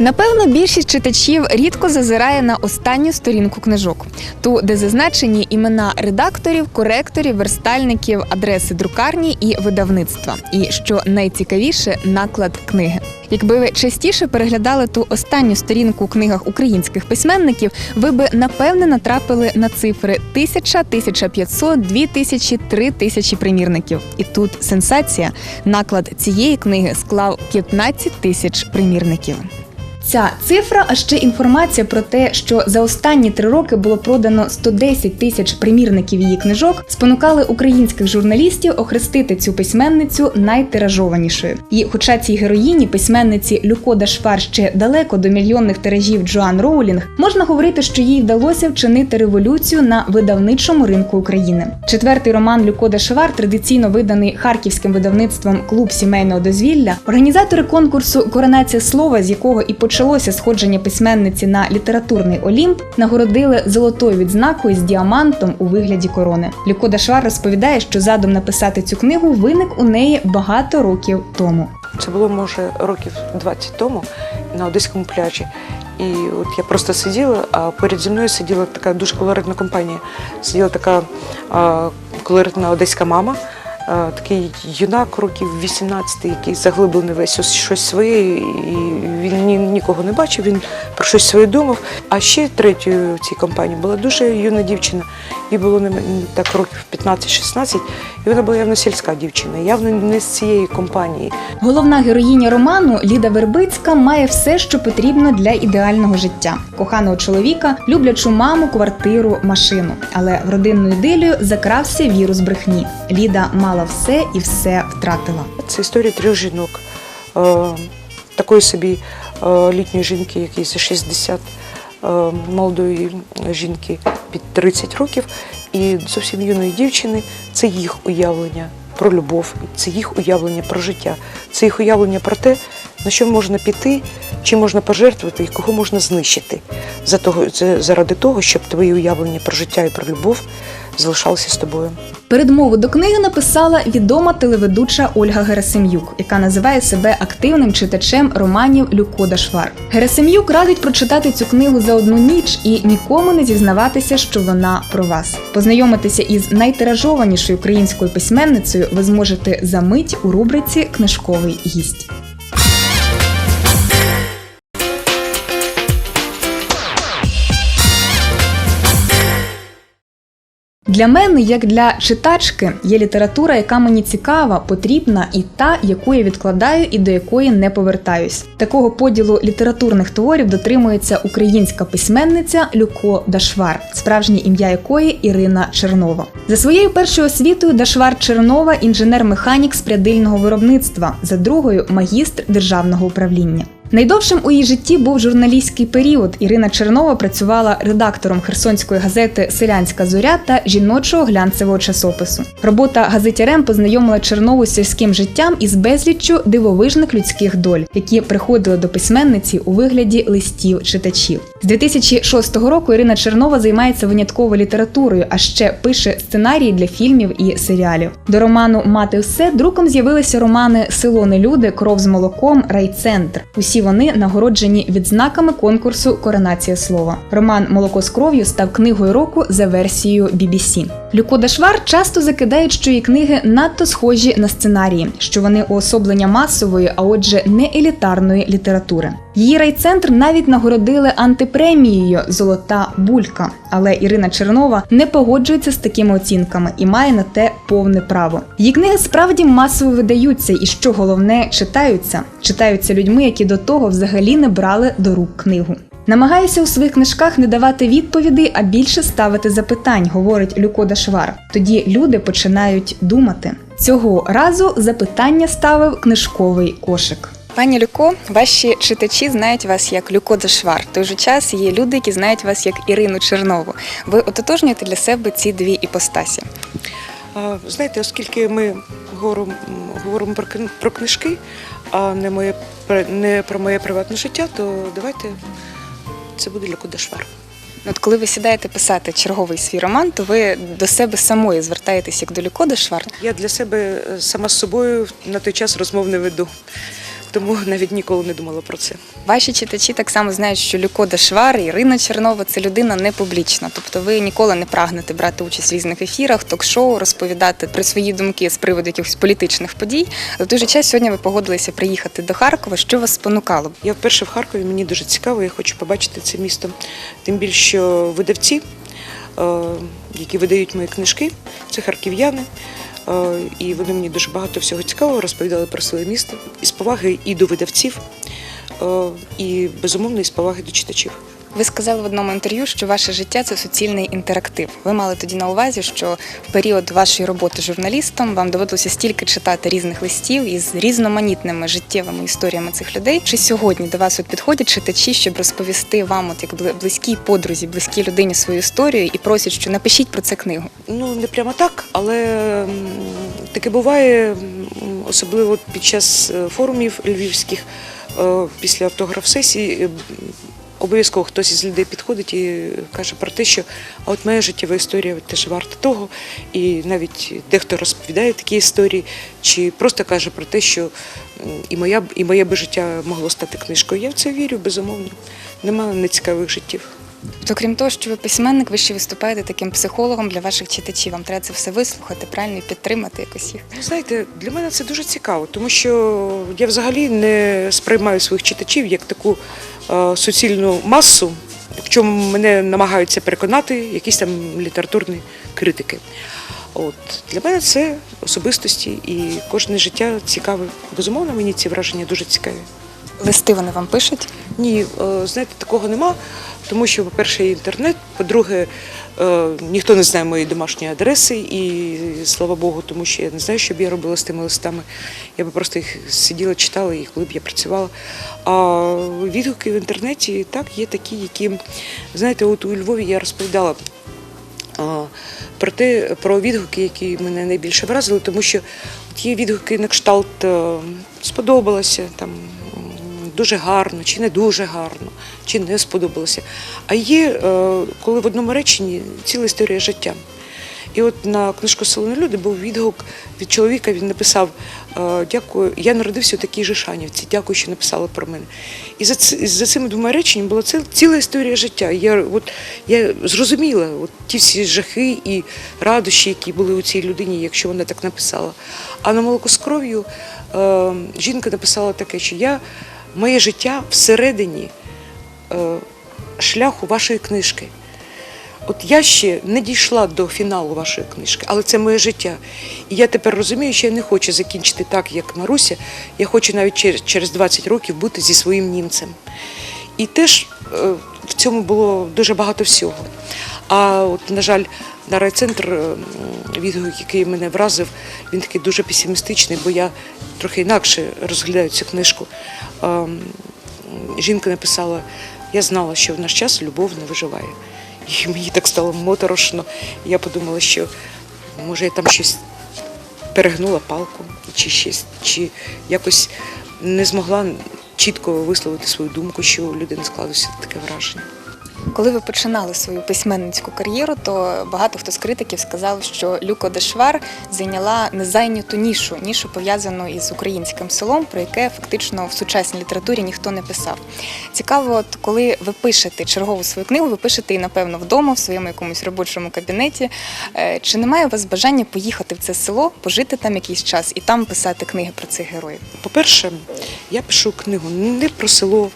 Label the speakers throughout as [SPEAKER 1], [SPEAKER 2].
[SPEAKER 1] Напевно, більшість читачів рідко зазирає на останню сторінку книжок, ту, де зазначені імена редакторів, коректорів, верстальників, адреси друкарні і видавництва. І що найцікавіше, наклад книги. Якби ви частіше переглядали ту останню сторінку у книгах українських письменників, ви би напевне натрапили на цифри 1000, 1500, 2000, 3000 примірників. І тут сенсація. Наклад цієї книги склав 15 тисяч примірників. Ця цифра, а ще інформація про те, що за останні три роки було продано 110 тисяч примірників її книжок, спонукали українських журналістів охрестити цю письменницю найтиражованішою. І, хоча цій героїні, письменниці Люкода Швар ще далеко до мільйонних тиражів Джоан Роулінг, можна говорити, що їй вдалося вчинити революцію на видавничому ринку України. Четвертий роман Люкода Швар, традиційно виданий харківським видавництвом Клуб сімейного дозвілля, організатори конкурсу Коронація слова, з якого і почалося сходження письменниці на літературний Олімп, нагородили золотою відзнакою з діамантом у вигляді корони. Люкода Швар розповідає, що задум написати цю книгу виник у неї багато років тому.
[SPEAKER 2] Це було може років 20 тому на одеському пляжі. І от я просто сиділа, а перед зі мною сиділа така дуже колоритна компанія. Сиділа така колоритна одеська мама, такий юнак років 18, який заглиблений весь у щось своє, і він ні, нікого не бачив, він про щось своє думав. А ще третьою в цій компанії була дуже юна дівчина. Їй було не так років 15-16, і вона була явно сільська дівчина, явно не з цієї компанії.
[SPEAKER 1] Головна героїня роману Ліда Вербицька має все, що потрібно для ідеального життя: коханого чоловіка, люблячу маму, квартиру, машину. Але в родинну ідилію закрався вірус брехні. Ліда мала все і все втратила.
[SPEAKER 2] Це історія трьох жінок. Е, такої собі е, літньої жінки, якій за 60, е, молодої жінки під 30 років, і зовсім юної дівчини. Це їх уявлення про любов, це їх уявлення про життя, це їх уявлення про те, на що можна піти, чим можна пожертвувати і кого можна знищити за того, за- заради того, щоб твої уявлення про життя і про любов залишалися з тобою.
[SPEAKER 1] Передмову до книги написала відома телеведуча Ольга Герасим'юк, яка називає себе активним читачем романів Люкода Швар. Герасим'юк радить прочитати цю книгу за одну ніч і нікому не зізнаватися, що вона про вас. Познайомитися із найтиражованішою українською письменницею ви зможете за мить у рубриці Книжковий гість. Для мене, як для читачки, є література, яка мені цікава, потрібна, і та, яку я відкладаю і до якої не повертаюсь. Такого поділу літературних творів дотримується українська письменниця Люко Дашвар, справжнє ім'я якої Ірина Чернова. За своєю першою освітою Дашвар Чернова інженер-механік з прядильного виробництва, за другою магістр державного управління. Найдовшим у її житті був журналістський період. Ірина Чернова працювала редактором херсонської газети Селянська зоря та жіночого глянцевого часопису. Робота газетярем познайомила Чернову з сільським життям із безліччю дивовижних людських доль, які приходили до письменниці у вигляді листів читачів. З 2006 року Ірина Чернова займається винятково літературою, а ще пише сценарії для фільмів і серіалів. До роману Мати все друком з'явилися романи Село не люди, Кров з молоком, Райцентр. Усі вони нагороджені відзнаками конкурсу Коронація слова. Роман Молоко з кров'ю став книгою року за версією BBC. Люкода Швар часто закидають, що її книги надто схожі на сценарії, що вони уособлення масової, а отже, не елітарної літератури. Її райцентр навіть нагородили антипремією Золота булька. Але Ірина Чернова не погоджується з такими оцінками і має на те повне право. Її книги справді масово видаються, і що головне, читаються. Читаються людьми, які до того взагалі не брали до рук книгу. Намагаюся у своїх книжках не давати відповідей, а більше ставити запитань, говорить Люкода Швар. Тоді люди починають думати. Цього разу запитання ставив книжковий кошик. Пані Люко, ваші читачі знають вас як Люко Дешвар. В той же час є люди, які знають вас як Ірину Чернову. Ви ототожнюєте для себе ці дві іпостасі.
[SPEAKER 2] Знаєте, оскільки ми говоримо, говоримо про, кни- про книжки, а не, моє, не про моє приватне життя, то давайте це буде Люкуда Швар.
[SPEAKER 1] От коли ви сідаєте писати черговий свій роман, то ви до себе самої звертаєтесь як до Люко Дешвар.
[SPEAKER 2] Я для себе е, сама з собою на той час розмов не веду. Тому навіть ніколи не думала про це.
[SPEAKER 1] Ваші читачі так само знають, що Люко Дашвар Ірина Чернова це людина не публічна. Тобто ви ніколи не прагнете брати участь в різних ефірах, ток-шоу, розповідати про свої думки з приводу якихось політичних подій. Але в той же час сьогодні ви погодилися приїхати до Харкова. Що вас спонукало?
[SPEAKER 2] Я вперше в Харкові, мені дуже цікаво, я хочу побачити це місто. Тим більше, що видавці, е, які видають мої книжки, це харків'яни. Е, І вони мені дуже багато всього цікавого розповідали про своє місто із поваги і до видавців, е, і безумовно із поваги до читачів.
[SPEAKER 1] Ви сказали в одному інтерв'ю, що ваше життя це суцільний інтерактив. Ви мали тоді на увазі, що в період вашої роботи журналістом вам доводилося стільки читати різних листів із різноманітними життєвими історіями цих людей. Чи сьогодні до вас от підходять читачі, щоб розповісти вам, от як бли- близькій подрузі, близькій людині свою історію і просять, що напишіть про це книгу?
[SPEAKER 2] Ну, не прямо так, але таке буває, особливо під час е, форумів львівських, е, після автограф-сесій. Обов'язково хтось із людей підходить і каже про те, що а от моя життєва історія теж варта того. І навіть дехто розповідає такі історії, чи просто каже про те, що і моя і моє би життя могло стати книжкою. Я в це вірю, безумовно. Немає нецікавих життів.
[SPEAKER 1] Тобто, крім того, що ви письменник, ви ще виступаєте таким психологом для ваших читачів. Вам треба це все вислухати, правильно і підтримати якось їх.
[SPEAKER 2] Ви знаєте, для мене це дуже цікаво, тому що я взагалі не сприймаю своїх читачів як таку е, суцільну масу, в чому мене намагаються переконати якісь там літературні критики. От для мене це особистості і кожне життя цікаве. Безумовно, мені ці враження дуже цікаві.
[SPEAKER 1] Листи вони вам пишуть.
[SPEAKER 2] Ні, е, знаєте, такого нема, тому що, по-перше, інтернет, по-друге, е, ніхто не знає моєї домашньої адреси, і слава Богу, тому що я не знаю, що б я робила з тими листами. Я би просто їх сиділа, читала їх, коли б я працювала. А відгуки в інтернеті так є такі, які, знаєте, от у Львові я розповідала. Про те, про відгуки, які мене найбільше вразили, тому що от є відгуки на кшталт е, сподобалося, там дуже гарно, чи не дуже гарно, чи не сподобалося. А є, е, коли в одному реченні ціла історія життя. І от на книжку Селени люди був відгук від чоловіка. Він написав: е, Дякую, я народився у такій же Шанівці. Дякую, що написали про мене. І за, за цими двома реченнями була ціла історія життя. Я, от, я зрозуміла от, ті всі жахи і радощі, які були у цій людині, якщо вона так написала. А на молоко з кров'ю е, жінка написала таке, що я моє життя всередині е, шляху вашої книжки. От я ще не дійшла до фіналу вашої книжки, але це моє життя. І я тепер розумію, що я не хочу закінчити так, як Маруся. Я хочу навіть через- через 20 років бути зі своїм німцем. І теж е, в цьому було дуже багато всього. А от, на жаль, на райцентр е, відгук, який мене вразив, він такий дуже песимістичний, бо я трохи інакше розглядаю цю книжку. Ем, Жінка написала: я знала, що в наш час любов не виживає. І мені так стало моторошно. Я подумала, що може я там щось перегнула палку, чи щось, чи якось не змогла чітко висловити свою думку, що у людини склалося таке враження.
[SPEAKER 1] Коли ви починали свою письменницьку кар'єру, то багато хто з критиків сказав, що Люко Дешвар зайняла незайняту нішу, нішу пов'язану із українським селом, про яке фактично в сучасній літературі ніхто не писав. Цікаво, от коли ви пишете чергову свою книгу, ви пишете її, напевно, вдома, в своєму якомусь робочому кабінеті. Е, Чи немає у вас бажання поїхати в це село, пожити там якийсь час і там писати книги про цих героїв?
[SPEAKER 2] По-перше, я пишу книгу не про село,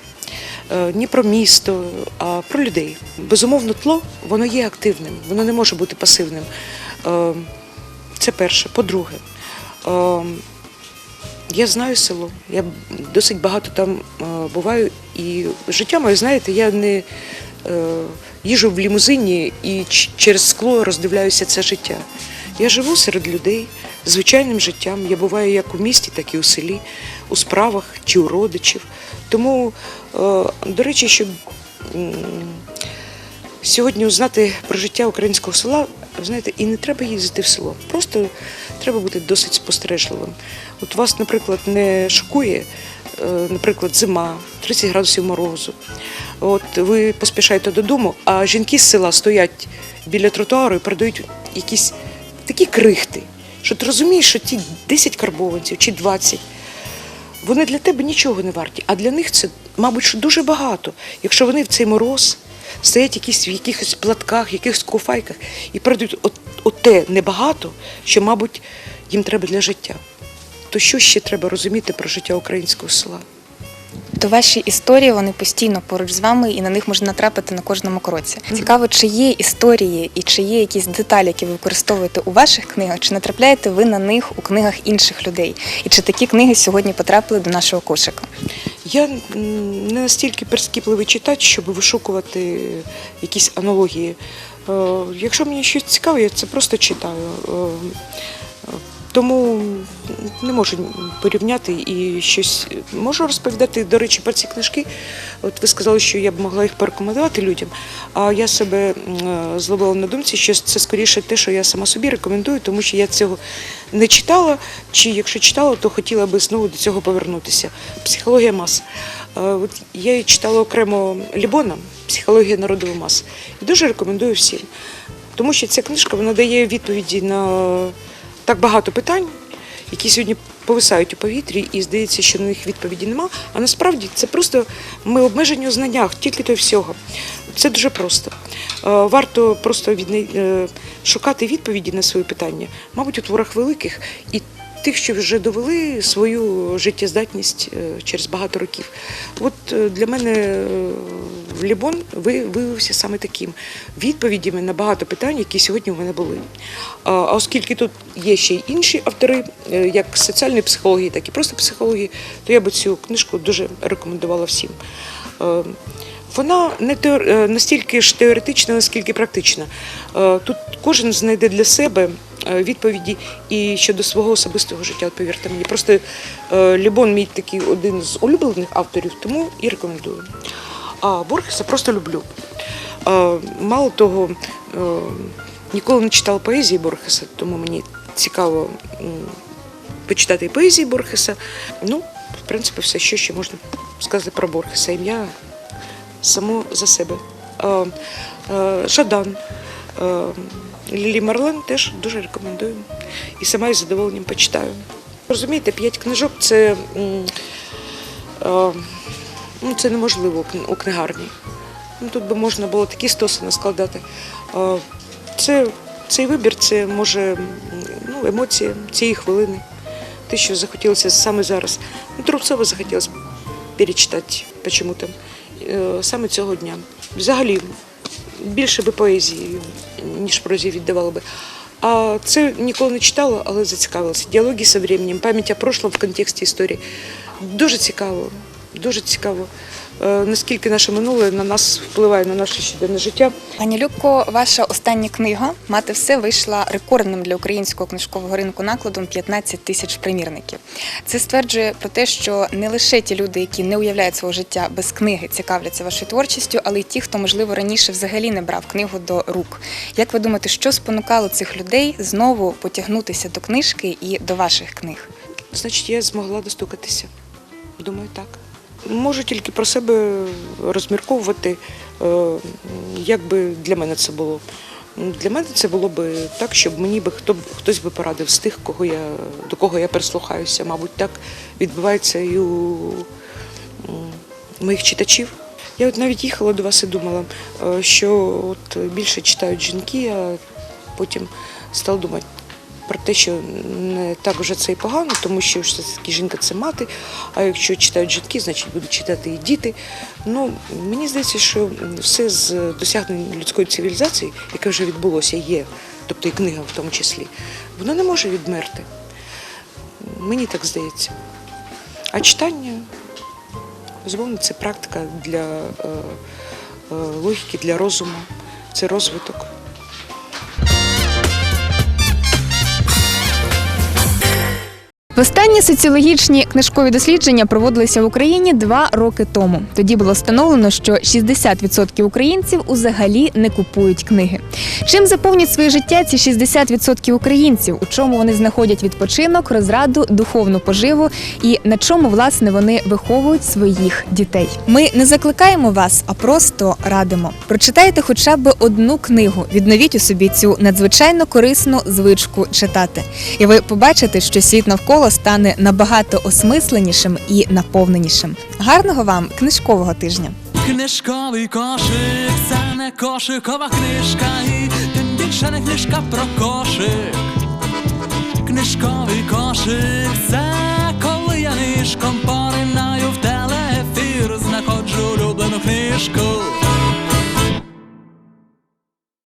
[SPEAKER 2] ні про місто, а про людей. Безумовно, тло воно є активним, воно не може бути пасивним. Е, Це перше. По-друге, е, я знаю село, я досить багато там е, буваю, і життя моє, знаєте, я не е, їжу в лімузині і через скло роздивляюся це життя. Я живу серед людей звичайним життям. Я буваю як у місті, так і у селі, у справах чи у родичів. Тому, е, до речі, щоб сьогодні узнати про життя українського села, знаєте, і не треба їздити в село. Просто треба бути досить спостережливим. От вас, наприклад, не шокує, е, наприклад, зима, 30 градусів морозу. От ви поспішаєте додому, а жінки з села стоять біля тротуару і передають якісь такі крихти, що ти розумієш, що ті 10 карбованців чи 20 вони для тебе нічого не варті, а для них це, мабуть, дуже багато. Якщо вони в цей мороз стоять якісь в якихось платках, якихось куфайках і передають от, от те небагато, що, мабуть, їм треба для життя. То що ще треба розуміти про життя українського села?
[SPEAKER 3] То ваші історії вони постійно поруч з вами, і на них можна натрапити на кожному кроці. Цікаво, чи є історії і чи є якісь деталі, які ви використовуєте у ваших книгах, чи натрапляєте ви на них у книгах інших людей? І чи такі книги сьогодні потрапили до нашого кошика?
[SPEAKER 2] Я не настільки прискіпливий читач, щоб вишукувати якісь аналогії. Е, Якщо мені щось цікаве, я це просто читаю. Тому не можу порівняти і щось можу розповідати, до речі, про ці книжки. От ви сказали, що я б могла їх порекомендувати людям. А я себе е, зловила на думці, що це скоріше те, що я сама собі рекомендую, тому що я цього не читала, чи якщо читала, то хотіла би знову до цього повернутися. Психологія мас. Е, От я її читала окремо Лібона, психологія народової маси. І дуже рекомендую всім. Тому що ця книжка вона дає відповіді на так багато питань, які сьогодні повисають у повітрі, і здається, що на них відповіді нема. А насправді це просто ми обмежені у знаннях, тільки то всього. Це дуже просто. Е, Варто просто е, шукати відповіді на свої питання, мабуть, у творах великих і тих, що вже довели свою життєздатність е, через багато років. От для мене Лібон виявився саме таким відповідями на багато питань, які сьогодні у мене були. А оскільки тут є ще й інші автори, е, як соціальної психології, так і просто психології, то я би цю книжку дуже рекомендувала всім. Е, Вона не теор- е, настільки ж теоретична, наскільки практична. Тут кожен знайде для себе відповіді і щодо свого особистого життя. Повірте мені, просто Лібон мій такий один з улюблених авторів, тому і рекомендую. А Борхеса просто люблю. Мало того, е, ніколи не читала поезії Борхеса, тому мені цікаво почитати поезії Борхеса. Ну, в принципі, все, що ще можна сказати про Борхеса. Ім'я само за себе. Е, Жадан, е, Лілі Марлен теж дуже рекомендую. І сама із задоволенням почитаю. Розумієте, п'ять книжок це, ну, це неможливо у книгарні. Ну, тут би можна було такі стоси наскладати. Е, Це, цей вибір це може ну, емоції цієї хвилини. Те, що захотілося саме зараз. Ну, Трубцова захотілося перечитати почему-то е, саме цього дня. Взагалі, більше би поезії, ніж прозі віддавала би. А це ніколи не читала, але зацікавилася. Діалоги з временем, пам'ять о прошлом в контексті історії. Дуже цікаво, дуже цікаво. Е, Наскільки наше минуле на нас впливає на наше щоденне життя.
[SPEAKER 3] Пані Любко, ваша остання книга Мати все вийшла рекордним для українського книжкового ринку накладом 15 тисяч примірників. Це стверджує про те, що не лише ті люди, які не уявляють свого життя без книги, цікавляться вашою творчістю, але й ті, хто можливо раніше взагалі не брав книгу до рук. Як ви думаєте, що спонукало цих людей знову потягнутися до книжки і до ваших книг?
[SPEAKER 2] Значить, я змогла достукатися. Думаю, так. Можу тільки про себе розмірковувати, е, як би для мене це було. Для мене це було би так, щоб мені би хто б- хтось би порадив з тих, кого я, до кого я прислухаюся. Мабуть, так відбувається і у моїх читачів. Я от навіть їхала до вас і думала, е, що от більше читають жінки, а потім стала думати про те, що не так вже це і погано, тому що все таки жінка це мати. А якщо читають жінки, значить будуть читати і діти. Ну мені здається, що все з досягнень людської цивілізації, яке вже відбулося, є, тобто і книга в тому числі, воно не може відмерти. Мені так здається. А читання, безумовно, це практика для е, е, логіки, для розуму, це розвиток.
[SPEAKER 1] Востанні соціологічні книжкові дослідження проводилися в Україні два роки тому. Тоді було встановлено, що 60% українців взагалі не купують книги. Чим заповнять своє життя ці 60% українців? У чому вони знаходять відпочинок, розраду, духовну поживу і на чому власне вони виховують своїх дітей? Ми не закликаємо вас, а просто радимо. Прочитайте хоча б одну книгу, відновіть у собі цю надзвичайно корисну звичку читати, і ви побачите, що світ навколо читало стане набагато осмисленішим і наповненішим. Гарного вам книжкового тижня!
[SPEAKER 4] Книжковий кошик, це не кошикова книжка, і тим більше не книжка про кошик. Книжковий кошик, це коли я нишком поринаю в телеефір, знаходжу улюблену книжку.